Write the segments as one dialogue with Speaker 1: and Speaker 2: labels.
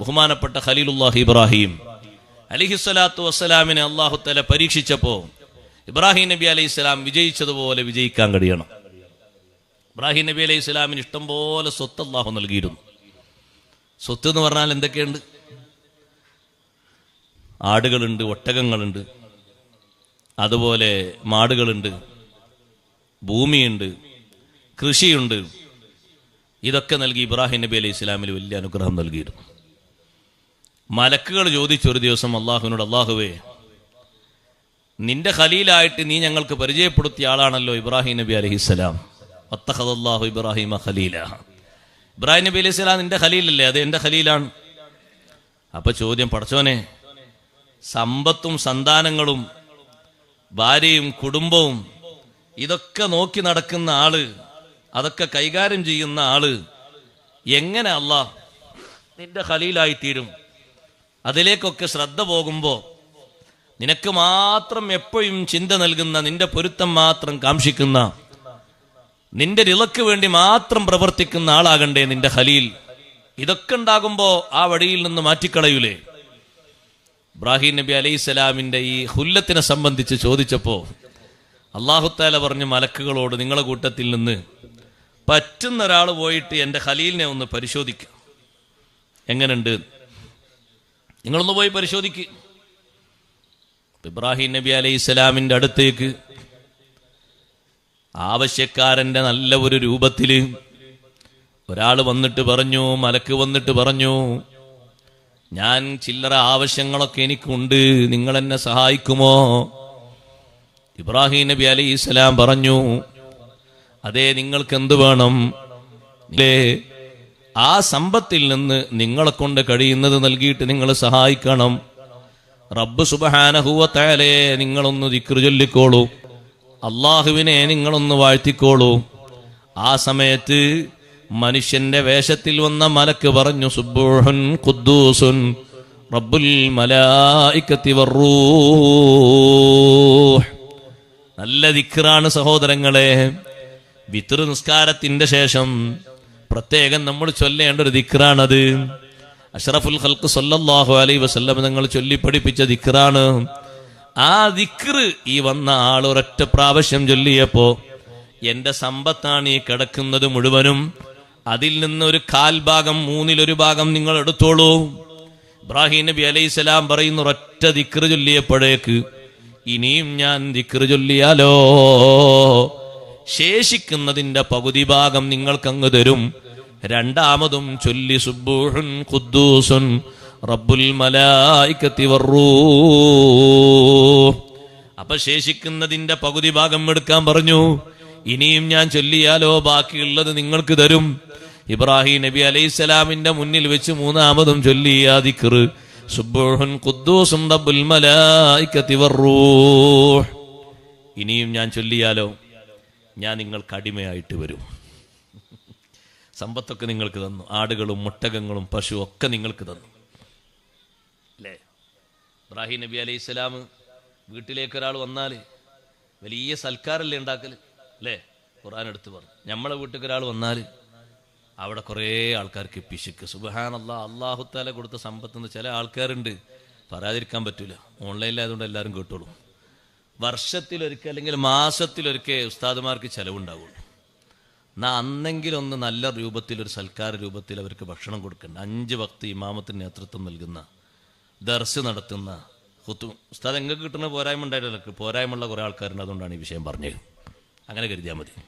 Speaker 1: ബഹുമാനപ്പെട്ട ഖലീലുല്ലാഹി ഇബ്രാഹിം. അലിഹിസ്വലാത്തു വസ്സലാമിനെ അള്ളാഹുത്തല പരീക്ഷിച്ചപ്പോ ഇബ്രാഹിം നബി അലൈഹി സ്വലാം വിജയിച്ചതുപോലെ വിജയിക്കാൻ കഴിയണം. ഇബ്രാഹിം നബി അലൈഹി സ്വലാമിന് ഇഷ്ടം പോലെ സ്വത്ത് അള്ളാഹു നൽകിയിരുന്നു. സ്വത്ത് എന്ന് പറഞ്ഞാൽ എന്തൊക്കെയുണ്ട്? ആടുകളുണ്ട് ഒട്ടകങ്ങളുണ്ട് അതുപോലെ മാടുകളുണ്ട് ഭൂമിയുണ്ട് കൃഷിയുണ്ട്. ഇതൊക്കെ നൽകി ഇബ്രാഹിം നബി അലൈഹി ഇസ്ലാമിൽ വലിയ അനുഗ്രഹം നൽകിയിരുന്നു. മലക്കുകൾ ചോദിച്ചൊരു ദിവസം അള്ളാഹുവിനോട് അള്ളാഹുവേ നിന്റെ ഖലീലായിട്ട് നീ ഞങ്ങൾക്ക് പരിചയപ്പെടുത്തിയ ആളാണല്ലോ ഇബ്രാഹിം നബി അലഹിസ്സലാം അത്തഹദല്ലാഹു ഇബ്രാഹിമ ഖലീല. ഇബ്രാഹിം നബി അലൈഹി സ്വലാം നിന്റെ ഖലീലല്ലേ? അത് എന്റെ ഖലീലാണ്. അപ്പൊ ചോദ്യം പഠിച്ചോനെ സമ്പത്തും സന്താനങ്ങളും ഭാര്യയും കുടുംബവും ഇതൊക്കെ നോക്കി നടക്കുന്ന ആൾ അതൊക്കെ കൈകാര്യം ചെയ്യുന്ന ആൾ എങ്ങനെ അല്ല നിന്റെ ഖലീലായി തീരും? അതിലേക്കൊക്കെ ശ്രദ്ധ പോകുമ്പോൾ നിനക്ക് മാത്രം എപ്പോഴും ചിന്ത നൽകുന്ന നിന്റെ പൊരുത്തം മാത്രം കാംക്ഷിക്കുന്ന നിന്റെ ഇളക്ക് വേണ്ടി മാത്രം പ്രവർത്തിക്കുന്ന ആളാകണ്ടേ നിന്റെ ഖലീൽ. ഇതൊക്കെ ഉണ്ടാകുമ്പോ ആ വഴിയിൽ നിന്ന് മാറ്റിക്കളയൂലേ? ഇബ്രാഹിം നബി അലൈഹി ഈ ഹുല്ലത്തിനെ സംബന്ധിച്ച് ചോദിച്ചപ്പോൾ അള്ളാഹുത്താല പറഞ്ഞു മലക്കുകളോട് നിങ്ങളെ കൂട്ടത്തിൽ നിന്ന് പറ്റുന്ന ഒരാൾ പോയിട്ട് എന്റെ ഖലീലിനെ ഒന്ന് പരിശോധിക്കുക എങ്ങനെയുണ്ട് നിങ്ങളൊന്ന് പോയി പരിശോധിക്ക്. ഇബ്രാഹിം നബി അലൈഹി സ്വലാമിന്റെ അടുത്തേക്ക്. ആവശ്യക്കാരന്റെ നല്ല ഒരു രൂപത്തിൽ ഒരാൾ വന്നിട്ട് പറഞ്ഞു മലക്ക് വന്നിട്ട് പറഞ്ഞു ഞാൻ ചില്ലറ ആവശ്യങ്ങളൊക്കെ എനിക്കുണ്ട് നിങ്ങൾ എന്നെ സഹായിക്കുമോ? ഇബ്രാഹിം നബി അലൈഹി സ്വലാം പറഞ്ഞു അതെ നിങ്ങൾക്ക് എന്ത് വേണം? ആ സമ്പത്തിൽ നിന്ന് നിങ്ങളെ കൊണ്ട് കഴിയുന്നത് നൽകിയിട്ട് നിങ്ങൾ സഹായിക്കണം. റബ്ബ് സുബഹാനഹുവത്തായാലേ നിങ്ങളൊന്ന് ദിക്റ് ചൊല്ലിക്കോളൂ. അള്ളാഹുവിനെ നിങ്ങളൊന്ന് വാഴ്ത്തിക്കോളൂ. ആ സമയത്ത് മനുഷ്യന്റെ വേഷത്തിൽ വന്ന മലക്ക് പറഞ്ഞു സുബൂഹുൻ ഖുദ്ദൂസുൻ റബ്ബുൽ മലായിക്കത്തി വറൂഹ് നല്ല ദിക്റാണ് സഹോദരങ്ങളെ. വിത്തൃ നിസ്കാരത്തിന്റെ ശേഷം പ്രത്യേകം നമ്മൾ ചൊല്ലേണ്ട ഒരു ദിക്റാണത്. അഷറഫുൽ ഖൽക്ക് സൊല്ലാഹു അലൈ വസല്ലം നിങ്ങൾ ചൊല്ലി പഠിപ്പിച്ച ദിക്റാണ്. ആ ദിക്റ് ഈ വന്ന ആൾ ഒരൊറ്റ പ്രാവശ്യം ചൊല്ലിയപ്പോ എന്റെ സമ്പത്താണ് ഈ കിടക്കുന്നത് മുഴുവനും. അതിൽ നിന്ന് ഒരു കാൽഭാഗം മൂന്നിലൊരു ഭാഗം നിങ്ങൾ എടുത്തോളൂ. ഇബ്രാഹിം നബി അലൈഹി സ്വലാം പറയുന്ന ഒരൊറ്റ ദിക്റ് ചൊല്ലിയപ്പോഴേക്ക് ഇനിയും ഞാൻ ദിക്റ് ചൊല്ലിയാലോ? ശേഷിക്കുന്നതിന്റെ പകുതി ഭാഗം നിങ്ങൾക്കങ്ങ് തരും. രണ്ടാമതും ചൊല്ലി സുബൂഹുൻ ഖുദ്ദൂസുൻ റബ്ബുൽ മലായിക്കത്തി അപ്പൊ ശേഷിക്കുന്നതിന്റെ പകുതി ഭാഗം എടുക്കാൻ പറഞ്ഞു. ഇനിയും ഞാൻ ചൊല്ലിയാലോ ബാക്കിയുള്ളത് നിങ്ങൾക്ക് തരും. ഇബ്രാഹിം നബി അലൈഹിസ്സലാമിന്റെ മുന്നിൽ വെച്ച് മൂന്നാമതും ചൊല്ലി ആ ദിക്റ് ഖുദ്ദൂസും റബ്ബുൽ മലായിക്കത്തി ഇനിയും ഞാൻ ചൊല്ലിയാലോ? ഞാൻ നിങ്ങൾക്ക് അടിമയായിട്ട് വരും. സമ്പത്തൊക്കെ നിങ്ങൾക്ക് തന്നു. ആടുകളും മുട്ടകങ്ങളും പശു ഒക്കെ നിങ്ങൾക്ക് തന്നു. അല്ലേ? ഇബ്രാഹിം നബി അലൈഹി സ്വലാം വീട്ടിലേക്ക് ഒരാൾ വന്നാൽ വലിയ സൽക്കാരല്ലേ ഉണ്ടാക്കൽ അല്ലേ? ഖുർആൻ എടുത്ത് പറഞ്ഞു. നമ്മളെ വീട്ടിൽ ഒരാൾ വന്നാൽ അവിടെ കുറേ ആൾക്കാർക്ക് പിശുക്ക്. സുബഹാനല്ല അള്ളാഹുത്താല കൊടുത്ത സമ്പത്ത് ചില ആൾക്കാരുണ്ട്. പറയാതിരിക്കാൻ പറ്റൂല. ഓൺലൈനിലായതുകൊണ്ട് എല്ലാവരും കേട്ടോളൂ. വർഷത്തിലൊരിക്കൽ അല്ലെങ്കിൽ മാസത്തിലൊരിക്കൽ ഉസ്താദുമാർക്ക് ചിലവുണ്ടാവുള്ളൂ എന്നാ അന്നെങ്കിലും ഒന്ന് നല്ല രൂപത്തിൽ ഒരു സൽക്കാര രൂപത്തിൽ അവർക്ക് ഭക്ഷണം കൊടുക്കേണ്ട. അഞ്ച് ഭക്തി ഇമാമത്തിന് നേതൃത്വം നൽകുന്ന ദർസ് നടത്തുന്ന കുത്തു ഉസ്താദ് എങ്ങൾക്ക് കിട്ടുന്ന പോരായ്മ ഉണ്ടായിട്ടല്ല പോരായ്മയുള്ള കുറേ ആൾക്കാരുണ്ട്. അതുകൊണ്ടാണ് ഈ വിഷയം പറഞ്ഞത്. അങ്ങനെ കരുതിയാൽ മതി.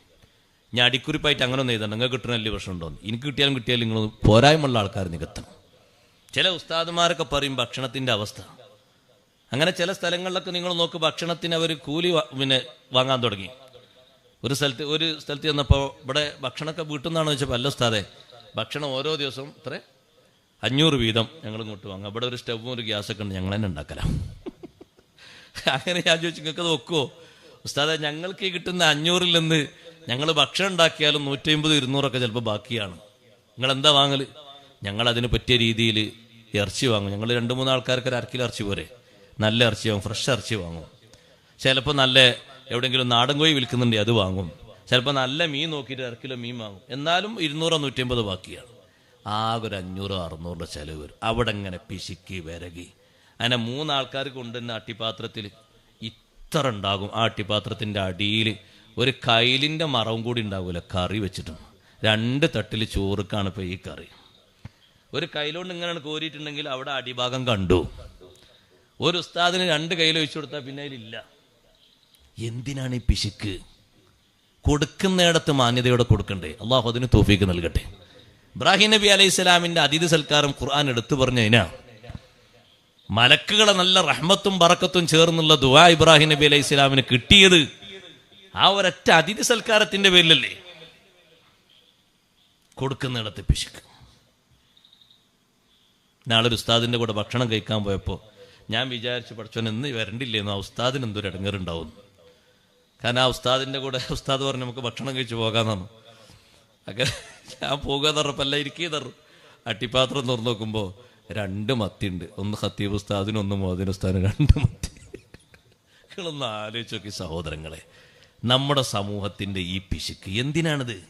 Speaker 1: ഞാൻ അടിക്കുറിപ്പായിട്ട് അങ്ങനെ ഒന്നും എഴുതണം നിങ്ങൾക്ക് കിട്ടുന്ന വലിയ പ്രശ്നം ഉണ്ടോ? എനിക്ക് കിട്ടിയാലും കിട്ടിയാലും നിങ്ങൾ പോരായ്മയുള്ള ആൾക്കാർ നികത്തണം. ചില ഉസ്താദുമാരൊക്കെ പറയും ഭക്ഷണത്തിന്റെ അവസ്ഥ. അങ്ങനെ ചില സ്ഥലങ്ങളിലൊക്കെ നിങ്ങൾ നോക്ക് ഭക്ഷണത്തിന് അവർ കൂലി പിന്നെ വാങ്ങാൻ തുടങ്ങി. ഒരു സ്ഥലത്ത് ഒരു സ്ഥലത്ത് ചെന്നപ്പോൾ ഇവിടെ ഭക്ഷണമൊക്കെ വീട്ടിൽ നിന്നാണ് വെച്ചാൽ അല്ല ഉസ്താദെ ഭക്ഷണം ഓരോ ദിവസവും ഇത്ര അഞ്ഞൂറ് വീതം ഞങ്ങൾ ഇങ്ങോട്ട് വാങ്ങാം. ഇവിടെ ഒരു സ്റ്റവും ഒരു ഗ്യാസൊക്കെ ഉണ്ട് ഞങ്ങൾ തന്നെ ഉണ്ടാക്കലാം. അങ്ങനെ ഞാൻ ചോദിച്ചു നിങ്ങൾക്ക് അത് വെക്കുവോ? ഉസ്താദെ ഞങ്ങൾക്ക് കിട്ടുന്ന അഞ്ഞൂറിൽ നിന്ന് ഞങ്ങൾ ഭക്ഷണം ഉണ്ടാക്കിയാലും നൂറ്റി അമ്പത് ഇരുന്നൂറൊക്കെ ചിലപ്പോൾ ബാക്കിയാണ്. നിങ്ങൾ എന്താ വാങ്ങൽ ഞങ്ങൾ അതിന് പറ്റിയ രീതിയിൽ ഇറച്ചി വാങ്ങും. ഞങ്ങൾ രണ്ട് മൂന്ന് ആൾക്കാർക്ക് ഒരു അരക്കിലോ ഇറച്ചി പോരെ. നല്ല ഇറച്ചി വാങ്ങും ഫ്രഷ് ഇറച്ചി വാങ്ങും. ചിലപ്പോൾ നല്ല എവിടെയെങ്കിലും നാടൻ കോഴി വിൽക്കുന്നുണ്ട് അത് വാങ്ങും. ചിലപ്പോൾ നല്ല മീൻ നോക്കിയിട്ട് അര കിലോ മീൻ വാങ്ങും. എന്നാലും ഇരുന്നൂറോ നൂറ്റി അമ്പത് ബാക്കിയാണ്. ആകെ ഒരു അഞ്ഞൂറോ അറുന്നൂറിന്റെ ചിലവ് വരും. അവിടെ ഇങ്ങനെ പിശുക്കി വിരകി. അങ്ങനെ മൂന്നാൾക്കാർ കൊണ്ടുവന്ന അട്ടിപ്പാത്രത്തിൽ ഇത്ര ഉണ്ടാകും. ആ അട്ടിപ്പാത്രത്തിന്റെ അടിയിൽ ഒരു കൈലിന്റെ മറവും കൂടി ഉണ്ടാവില്ല കറി വെച്ചിട്ടുണ്ട് രണ്ട് തട്ടിൽ ചോറുക്കാണ് ഇപ്പോൾ ഈ കറി. ഒരു കൈലോണ്ട് ഇങ്ങനെയാണ് കോരിയിട്ടുണ്ടെങ്കിൽ അവിടെ അടിഭാഗം കണ്ടു. ഒരു ഉസ്താദിന് രണ്ട് കയ്യിൽ വെച്ചു കൊടുത്താൽ പിന്നെ അതിലില്ല. എന്തിനാണ് ഈ പിശുക്ക്? കൊടുക്കുന്നിടത്ത് മാന്യതയോടെ കൊടുക്കണ്ടേ? അള്ളാഹു അതിന് തോഫീക്ക് നൽകട്ടെ. ഇബ്രാഹിം നബി അലൈഹി സ്വലാമിന്റെ അതിഥി സൽക്കാരം ഖുർആൻ എടുത്തു പറഞ്ഞതിനാ മലക്കുകളെ നല്ല റഹ്മത്തും പറക്കത്തും ചേർന്നുള്ള ദുആ ഇബ്രാഹിം നബി അലൈഹി സ്വലാമിന് കിട്ടിയത് ആ ഒരൊറ്റ അതിഥി സൽക്കാരത്തിന്റെ പേരിലല്ലേ? കൊടുക്കുന്നിടത്ത് പിശുക്ക്. നാളെ ഒരു ഉസ്താദിന്റെ കൂടെ ഭക്ഷണം കഴിക്കാൻ പോയപ്പോൾ ഞാൻ വിചാരിച്ചു പഠിച്ചോൻ ഇന്ന് വരണ്ടില്ലെന്ന് ആ ഉസ്താദിന് എന്തൊരു ഇടങ്ങറുണ്ടാവും കാരണം ആ ഉസ്താദിന്റെ കൂടെ ഉസ്താദ് പറഞ്ഞു നമുക്ക് ഭക്ഷണം കഴിച്ച് പോകാന്നാണ്. അങ്ങനെ ഞാൻ പോകുക തറപ്പല്ല ഇരിക്കേ തറു അട്ടിപ്പാത്രം തുറന്നു നോക്കുമ്പോൾ രണ്ട് മത്തിയുണ്ട്. ഒന്ന് ഹത്തീബ് ഉസ്താദിന് ഒന്ന് മോദിന് ഉസ്താദിന് രണ്ട് മത്തി. നിങ്ങളൊന്ന് ആലോചിച്ച് നോക്കി സഹോദരങ്ങളെ. നമ്മുടെ സമൂഹത്തിന്റെ ഈ പിശുക്ക് എന്തിനാണിത്?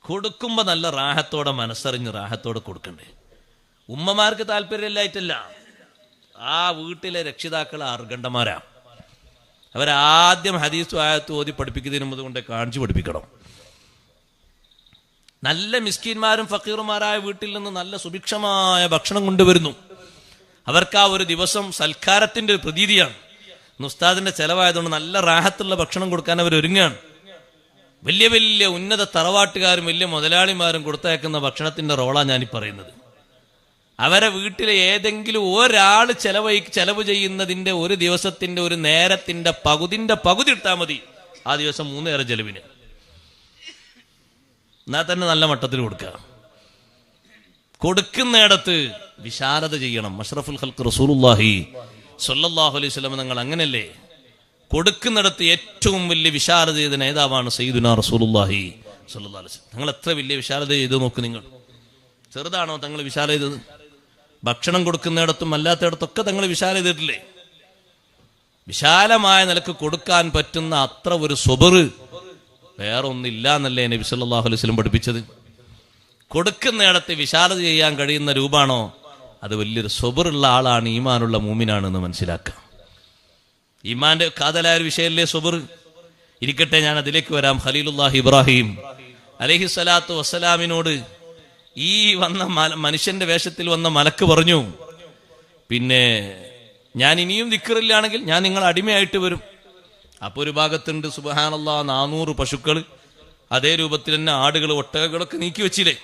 Speaker 1: കൊടുക്കുമ്പോൾ നല്ല റാഹത്തോടെ മനസ്സറിഞ്ഞ് റാഹത്തോടെ കൊടുക്കണ്ടേ? ഉമ്മമാർക്ക് താല്പര്യമില്ലായിട്ടല്ല. ആ വീട്ടിലെ രക്ഷിതാക്കൾ അർഗണ്ടന്മാരാ അവരാദ്യം ഹദീസ് ആയത്ത് ഓതി മുതൽ കൊണ്ട് കാണിച്ചു പഠിപ്പിക്കണം. നല്ല മിസ്കിന്മാരും ഫക്കീറുമാരായ വീട്ടിൽ നിന്ന് നല്ല സുഭിക്ഷമായ ഭക്ഷണം കൊണ്ടുവരുന്നു. അവർക്ക് ആ ഒരു ദിവസം സൽക്കാരത്തിന്റെ ഒരു പ്രതീതിയാണ്. നുസ്താദിന്റെ ചെലവായതുകൊണ്ട് നല്ല റാഹത്തുള്ള ഭക്ഷണം കൊടുക്കാൻ അവർ ഒരുങ്ങാണ് വലിയ വലിയ ഉന്നത തറവാട്ടുകാരും വലിയ മുതലാളിമാരും കൊടുത്തയക്കുന്ന ഭക്ഷണത്തിന്റെ റോളാണ് ഞാനീ പറയുന്നത്. അവരെ വീട്ടിലെ ഏതെങ്കിലും ഒരാൾ ചെലവഴി ചെലവ് ചെയ്യുന്നതിന്റെ ഒരു ദിവസത്തിന്റെ ഒരു നേരത്തിന്റെ പകുതിന്റെ പകുതി ഇട്ടാൽ മതി. ആ ദിവസം മൂന്ന് നേരം ചെലവിന്. എന്നാൽ തന്നെ നല്ല മട്ടത്തിൽ കൊടുക്കുക കൊടുക്കുന്നിടത്ത് വിശാലത ചെയ്യണം. മഷ്റഫുൽ ഹൽക്ക് റസൂലുല്ലാഹി സൊല്ലാഹു അലൈഹി സ്വലം നിങ്ങൾ അങ്ങനല്ലേ കൊടുക്കുന്നിടത്ത് ഏറ്റവും വലിയ വിശാലത ചെയ്ത നേതാവാണ് സയ്യിദുന റസൂലുല്ലാഹി സൊല്ലാ അലൈഹി. നിങ്ങൾ എത്ര വലിയ വിശാലത ചെയ്തു നോക്ക് നിങ്ങൾ. ചെറുതാണോ തങ്ങൾ വിശാല ചെയ്തത്? ഭക്ഷണം കൊടുക്കുന്നിടത്തും അല്ലാത്തയിടത്തൊക്കെ തങ്ങൾ വിശാല ചെയ്തിട്ടില്ലേ? വിശാലമായ നിലയ്ക്ക് കൊടുക്കാൻ പറ്റുന്ന അത്ര ഒരു സ്വബറ് വേറെ ഒന്നില്ല എന്നല്ലേ നബി സല്ലാഹു അലൈഹി വസല്ലം പഠിപ്പിച്ചത്? കൊടുക്കുന്നിടത്ത് വിശാലത ചെയ്യാൻ കഴിയുന്ന രൂപാണോ? അത് വലിയൊരു സ്വബറുള്ള ആളാണ് ഈമാനുള്ള മൂമിനാണെന്ന് മനസ്സിലാക്കാം. ഈമാന്റെ കാതലായ ഒരു വിഷയമല്ലേ സ്വബർ ഇരിക്കട്ടെ ഞാൻ അതിലേക്ക് വരാം. ഖലീലുല്ലാഹി ഇബ്രാഹിം അലഹി സ്വലാത്തു വസ്സലാമിനോട് ഈ വന്ന മനുഷ്യന്റെ വേഷത്തിൽ വന്ന മലക്ക് പറഞ്ഞു പിന്നെ ഞാൻ ഇനിയും ദിക്കറില്ലാണെങ്കിൽ ഞാൻ നിങ്ങൾ അടിമയായിട്ട് വരും. അപ്പോൾ ഒരു ഭാഗത്തുണ്ട് സുബഹാനുള്ള നാനൂറ് പശുക്കൾ അതേ രൂപത്തിൽ തന്നെ ആടുകൾ ഒട്ടകകളൊക്കെ നീക്കി വെച്ചില്ലേ?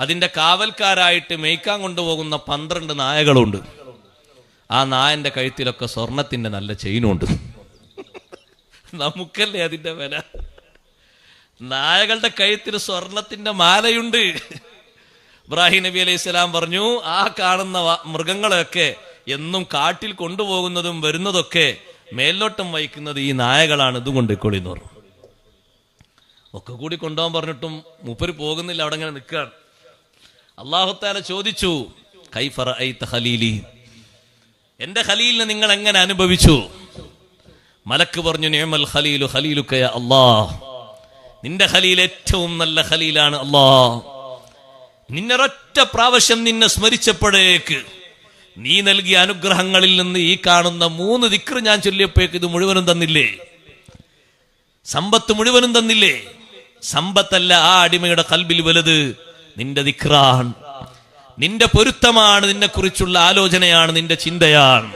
Speaker 1: അതിന്റെ കാവൽക്കാരായിട്ട് മേയ്ക്കാൻ കൊണ്ടുപോകുന്ന പന്ത്രണ്ട് നായകളുണ്ട്. ആ നായന്റെ കഴുത്തിലൊക്കെ സ്വർണത്തിന്റെ നല്ല ചെയിനുണ്ട്. നമുക്കല്ലേ അതിന്റെ വില? നായകളുടെ കഴുത്തിൽ സ്വർണത്തിന്റെ മാലയുണ്ട്. ഇബ്രാഹിം നബി അലൈഹി സ്വലാം പറഞ്ഞു ആ കാണുന്ന മൃഗങ്ങളെയൊക്കെ എന്നും കാട്ടിൽ കൊണ്ടുപോകുന്നതും വരുന്നതൊക്കെ മേൽനോട്ടം വഹിക്കുന്നത് ഈ നായകളാണ്. ഇതും കൊണ്ടിക്കോളി എന്ന് പറഞ്ഞു. ഒക്കെ കൂടി കൊണ്ടുപോകാൻ പറഞ്ഞിട്ടും മൂപ്പര് പോകുന്നില്ല അവിടെ ഇങ്ങനെ നിൽക്കുകയാണ്. അള്ളാഹുത്താല ചോദിച്ചു കൈഫറ ഖലീലി? എന്റെ ഖലീലിനെ നിങ്ങൾ എങ്ങനെ അനുഭവിച്ചു? മലക്ക് പറഞ്ഞു നിയമൽ ഖലീലു ഖലീലുക്കയ അല്ലാ നിന്റെ ഖലീൽ ഏറ്റവും നല്ല ഖലീലാണ് അള്ളാ നിന്നൊരൊറ്റ പ്രാവശ്യം നിന്നെ സ്മരിച്ചപ്പോഴേക്ക് നീ നൽകിയ അനുഗ്രഹങ്ങളിൽ നിന്ന് ഈ കാണുന്ന മൂന്ന് ദിക്ർ ഞാൻ ചൊല്ലിയപ്പോഴേക്ക് ഇത് മുഴുവനും തന്നില്ലേ? സമ്പത്ത് മുഴുവനും തന്നില്ലേ? സമ്പത്തല്ല ആ അടിമയുടെ കൽബിൽ വലുത് നിന്റെ ദിക്റാണ്. നിന്റെ പൊരുത്തമാണ് നിന്നെക്കുറിച്ചുള്ള ആലോചനയാണ് നിന്റെ ചിന്തയാണ്.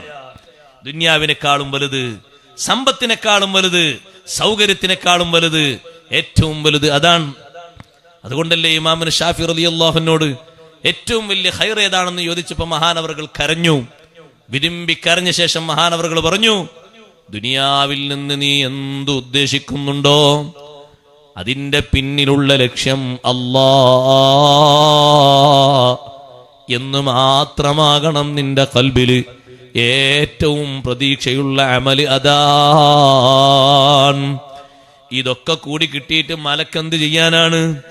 Speaker 1: ദുന്യാവിനേക്കാളും വലുത് സമ്പത്തിനേക്കാളും വലുത് സൗകര്യത്തിനേക്കാളും വലുത് ഏറ്റവും വലുത് അതാണ്. അതുകൊണ്ടല്ലേ ഇമാമിന് ഷാഫി റലി അള്ളാഹുനോട് ഏറ്റവും വലിയ ഹൈർ ഏതാണെന്ന് ചോദിച്ചപ്പോൾ മഹാനവറുകൾ കരഞ്ഞു. വിരുമ്പി കരഞ്ഞ ശേഷം മഹാനവറുകൾ പറഞ്ഞു ദുനിയാവിൽ നിന്ന് നീ എന്തു ഉദ്ദേശിക്കുന്നുണ്ടോ? അതിന്റെ പിന്നിലുള്ള ലക്ഷ്യം അല്ലാ എന്ന് മാത്രമാകണം നിന്റെ കൽബിൽ. ഏറ്റവും പ്രതീക്ഷയുള്ള അമൽ അതാണ്. ഇതൊക്കെ കൂടി കിട്ടിയിട്ട് മലക്കെന്ത് ചെയ്യാനാണ്?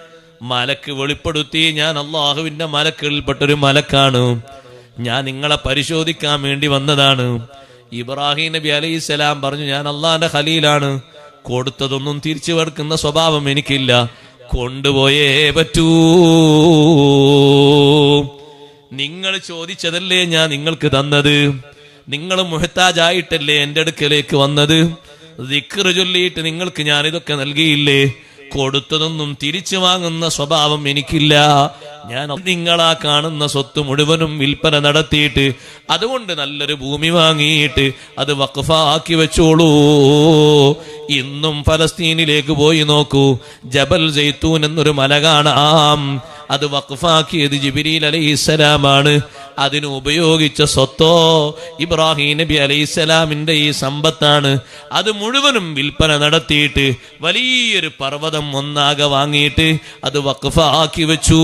Speaker 1: മലക്ക് വെളിപ്പെടുത്തി ഞാൻ അള്ളാഹുവിന്റെ മലക്കുകളിൽപ്പെട്ടൊരു മലക്കാണ്. ഞാൻ നിങ്ങളെ പരിശോധിക്കാൻ വേണ്ടി വന്നതാണ്. ഇബ്രാഹിം നബി അലൈഹി സ്വലാം പറഞ്ഞു ഞാൻ അള്ളാഹിന്റെ ഖലീലാണ്. കൊടുത്തതൊന്നും തിരിച്ചു വെടുക്കുന്ന സ്വഭാവം എനിക്കില്ല. കൊണ്ടുപോയേ പറ്റൂ. നിങ്ങൾ ചോദിച്ചതല്ലേ ഞാൻ നിങ്ങൾക്ക് തന്നത്? നിങ്ങൾ മുഹത്താജായിട്ടല്ലേ എന്റെ അടുക്കലേക്ക് വന്നത്? ദിക്റ് ചൊല്ലിയിട്ട് നിങ്ങൾക്ക് ഞാൻ ഇതൊക്കെ നൽകിയില്ലേ? കൊടുത്തതൊന്നും തിരിച്ചു വാങ്ങുന്ന സ്വഭാവം എനിക്കില്ല. ഞാൻ നിങ്ങളാ കാണുന്ന സ്വത്ത് മുഴുവനും വിൽപ്പന നടത്തിയിട്ട് അതുകൊണ്ട് നല്ലൊരു ഭൂമി വാങ്ങിയിട്ട് അത് വഖഫാക്കി വെച്ചോളൂ. ഇന്നും ഫലസ്തീനിലേക്ക് പോയി നോക്കൂ. ജബൽ ജയ്തൂൻ എന്നൊരു മല കാണാം. അത് വഖഫാക്കിയത് ജിബിരിൽ അലൈഹിസ്സലാമാണ്. അതിന് ഉപയോഗിച്ച സ്വത്തോ? ഇബ്രാഹിം നബി അലൈഹിസ്സലാമിന്റെ ഈ സമ്പത്താണ്. അത് മുഴുവനും വിൽപ്പന നടത്തിയിട്ട് വലിയൊരു പർവതം ഒന്നാകെ വാങ്ങിയിട്ട് അത് വഖഫാക്കി വെച്ചു.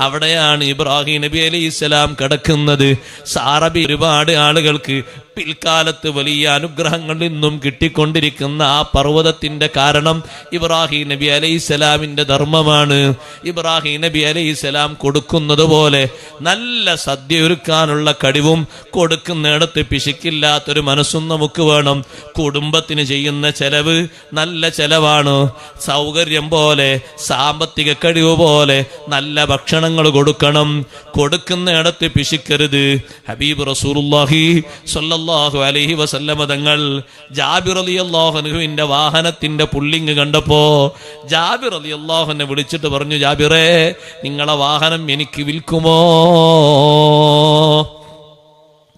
Speaker 1: അവിടെയാണ് ഇബ്രാഹിം നബി അലൈഹിസ്സലാം കിടക്കുന്നത്. സാറബി ഒരുപാട് ആളുകൾക്ക് പിൽക്കാലത്ത് വലിയ അനുഗ്രഹങ്ങൾ ഇന്നും കിട്ടിക്കൊണ്ടിരിക്കുന്ന ആ പർവതത്തിന്റെ കാരണം ഇബ്രാഹിം നബി അലൈഹിസ്സലാമിന്റെ ധർമ്മമാണ്. ഇബ്രാഹിം നബി അലൈഹിസ്സലാം കൊടുക്കുന്നത് പോലെ നല്ല സദ്യ ഒരുക്കാനുള്ള കഴിവും കൊടുക്കുന്നിടത്ത് പിശുക്കില്ലാത്തൊരു മനസ്സും നമുക്ക് വേണം. കുടുംബത്തിന് ചെയ്യുന്ന ചെലവ് നല്ല ചെലവാണ്. സൗകര്യം പോലെ സാമ്പത്തിക കഴിവ് പോലെ നല്ല ഭക്ഷണങ്ങൾ കൊടുക്കണം. കൊടുക്കുന്നിടത്ത് പിശിക്കരുത്. ഹബീബ് റസൂലുള്ളാഹി സ്വല്ലല്ലാഹു അലൈഹി വസല്ലമ തങ്ങൾ ജാബിർ റളിയല്ലാഹുവിന്റെ വാഹനത്തിന്റെ പുള്ളിങ് കണ്ടപ്പോ ജാബിർ റളിയല്ലാഹുവിനെ വിളിച്ചിട്ട് പറഞ്ഞു ജാബിറേ നിങ്ങളെ വാഹനം എനിക്ക് വിൽക്കുമോ?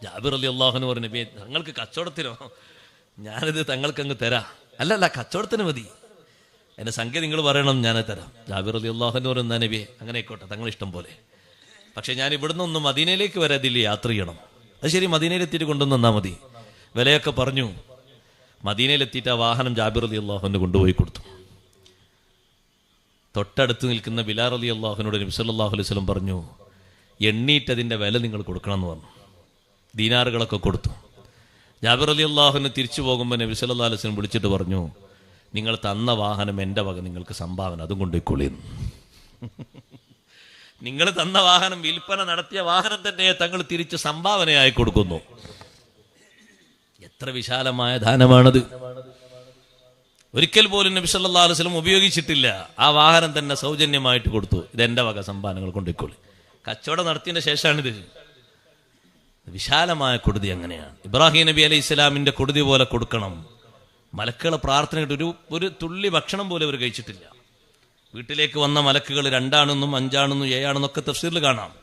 Speaker 1: ജാബിർ അലി അള്ളാഹുന് പറഞ്ഞു "നബിയേ, തങ്ങൾക്ക് കച്ചവടത്തിനോ? ഞാനിത് തങ്ങൾക്ക് അങ്ങ് തരാം. അല്ലല്ല അല്ല കച്ചവടത്തിന് മതി. എന്റെ സംഖ്യ നിങ്ങൾ പറയണം ഞാൻ തരാം. ജാബിർ അലി അള്ളാഹുന് പറയുന്ന നബിയെ അങ്ങനെ ആയിക്കോട്ടെ തങ്ങൾ ഇഷ്ടം പോലെ പക്ഷെ ഞാൻ ഇവിടുന്ന് ഒന്ന് മദീനയിലേക്ക് വരെ അതിൽ യാത്ര ചെയ്യണം. അത് ശരി മദീനയിലെത്തിയിട്ട് കൊണ്ടുവന്ന് തന്നാൽ മതി. വിലയൊക്കെ പറഞ്ഞു. മദീനയിലെത്തിയിട്ട് ആ വാഹനം ജാബിർ അലി അള്ളാഹുവിന് കൊണ്ടുപോയി കൊടുത്തു. തൊട്ടടുത്ത് നിൽക്കുന്ന ബിലാർ അലി അള്ളാഹുനോട് നബി സല്ലല്ലാഹു അലൈഹി സ്വലം പറഞ്ഞു എണ്ണീറ്റ് അതിന്റെ വില നിങ്ങൾ കൊടുക്കണം എന്ന് പറഞ്ഞു. ദീനാറുകളൊക്കെ കൊടുത്തു. ജാബിർ അലി അള്ളാഹുവിന് തിരിച്ചു പോകുമ്പോൾ നബി സല്ലല്ലാഹു അലൈഹി സ്വലം വിളിച്ചിട്ട് പറഞ്ഞു നിങ്ങൾ തന്ന വാഹനം എന്റെ വക നിങ്ങൾക്ക് സംഭാവന അതും കൊണ്ടുപോയിക്കൊള്ളിയെന്ന് നിങ്ങൾ തന്ന വാഹനം വിൽപ്പന നടത്തിയ വാഹനം തന്നെ തങ്ങൾ തിരിച്ച് സംഭാവനയായി കൊടുക്കുന്നു. എത്ര വിശാലമായ ദാനമാണത് ഒരിക്കൽ പോലും നബി വസല്ലം ഉപയോഗിച്ചിട്ടില്ല. ആ വാഹനം തന്നെ സൗജന്യമായിട്ട് കൊടുത്തു. ഇത് എന്റെ വക സംഭാവനകൾ കൊണ്ടുപോയിക്കോളി കച്ചവടം നടത്തിയ ശേഷമാണിത്. വിശാലമായ കൊടുതി അങ്ങനെയാണ്. ഇബ്രാഹിം നബി അലൈഹി ഇസ്ലാമിന്റെ കൊടുതി പോലെ കൊടുക്കണം. മലക്കുകളെ പ്രാർത്ഥനയിട്ട് ഒരു ഒരു തുള്ളി ഭക്ഷണം പോലെ അവർ കഴിച്ചിട്ടില്ല. വീട്ടിലേക്ക് വന്ന മലക്കുകൾ രണ്ടാണെന്നും അഞ്ചാണെന്നും ഏഴാണെന്നൊക്കെ തഫ്സീറിൽ കാണാം.